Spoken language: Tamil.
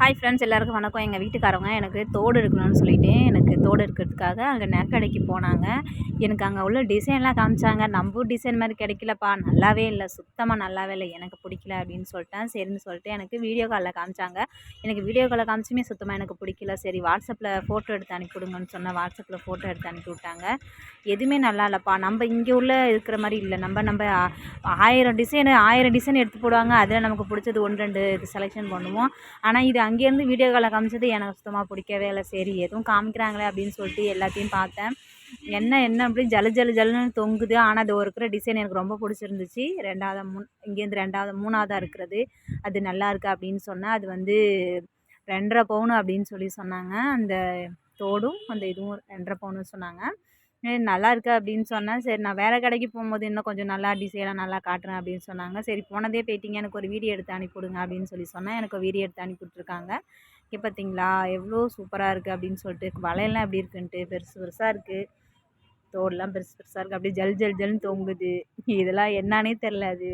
ஹாய் ஃப்ரெண்ட்ஸ் எல்லாருக்கும் வணக்கம். எங்கள் வீட்டுக்காரவங்க எனக்கு தோடு எடுக்கணும்னு சொல்லிட்டு எனக்கு தோடு எடுக்கிறதுக்காக அங்கே நகைக்கடைக்கு போனாங்க. எனக்கு அங்கே உள்ள டிசைன்லாம் காமிச்சாங்க. நம்ம டிசைன் மாதிரி கிடைக்கலப்பா. நல்லாவே இல்லை. சுத்தமாக நல்லாவே இல்லை. எனக்கு பிடிக்கல அப்படின்னு சொல்லிட்டேன். சரின்னு சொல்லிட்டு எனக்கு வீடியோ காலில் காமிச்சாங்க. எனக்கு வீடியோ காலில் காமிச்சுமே சுத்தமாக எனக்கு பிடிக்கல. சரி வாட்ஸ்அப்பில் ஃபோட்டோ எடுத்து அனுப்பி விடுங்கன்னு வாட்ஸ்அப்பில் ஃபோட்டோ எடுத்து அனுப்பி விட்டாங்க. எதுவுமே நல்லா இல்லைப்பா. நம்ம இங்கே உள்ள இருக்கிற மாதிரி இல்லை. நம்ம நம்ம ஆயிரம் டிசைனு ஆயிரம் டிசைன் எடுத்து போடுவாங்க. அதில் நமக்கு பிடிச்சது ஒன்று ரெண்டு இது செலெக்ஷன் பண்ணுவோம். ஆனால் இது அங்கேருந்து வீடியோ காலை காமிச்சது எனக்கு சுத்தமாக பிடிக்கவே இல்லை. சரி எதுவும் காமிக்கிறாங்களே அப்படின்னு சொல்லிட்டு எல்லாத்தையும் பார்த்தேன். என்ன என்ன அப்படி ஜலு ஜலு ஜலுன்னு தொங்குது. ஆனால் அது இருக்கிற டிசைன் எனக்கு ரொம்ப பிடிச்சிருந்துச்சு. ரெண்டாவது மூணு இங்கேருந்து ரெண்டாவது மூணாவதாக இருக்கிறது. அது நல்லா இருக்குது அப்படின்னு சொன்னேன் அது வந்து ரெண்டரை பவுன் அப்படின்னு சொல்லி சொன்னாங்க. அந்த தோடும் அந்த இதுவும் ரெண்டரை பவுன்னு சொன்னாங்க. நல்லா இருக்குது அப்படின்னு சொன்னேன் சரி நான் வேறு கடைக்கு போகும்போது இன்னும் கொஞ்சம் நல்லா டிசைனாக நல்லா காட்டுறேன் அப்படின்னு சொன்னாங்க. சரி போனதே போயிட்டீங்க எனக்கு ஒரு வீடியோ எடுத்து அனுப்பிவிடுங்க அப்படின்னு சொல்லி சொன்னேன் எனக்கு வீடியோ எடுத்து அனுப்பி விட்ருக்காங்க இங்கே பார்த்தீங்களா எவ்வளோ சூப்பராக இருக்குது அப்படின்னு சொல்லிட்டு வலையெல்லாம் எப்படி இருக்குன்ட்டு பெருசு பெருசாக இருக்குது தோடெலாம் பெருசு பெருசாக இருக்குது அப்படியே ஜல் ஜல் ஜல்னு தொங்குது. இதெல்லாம் என்னன்னே தெரில அது.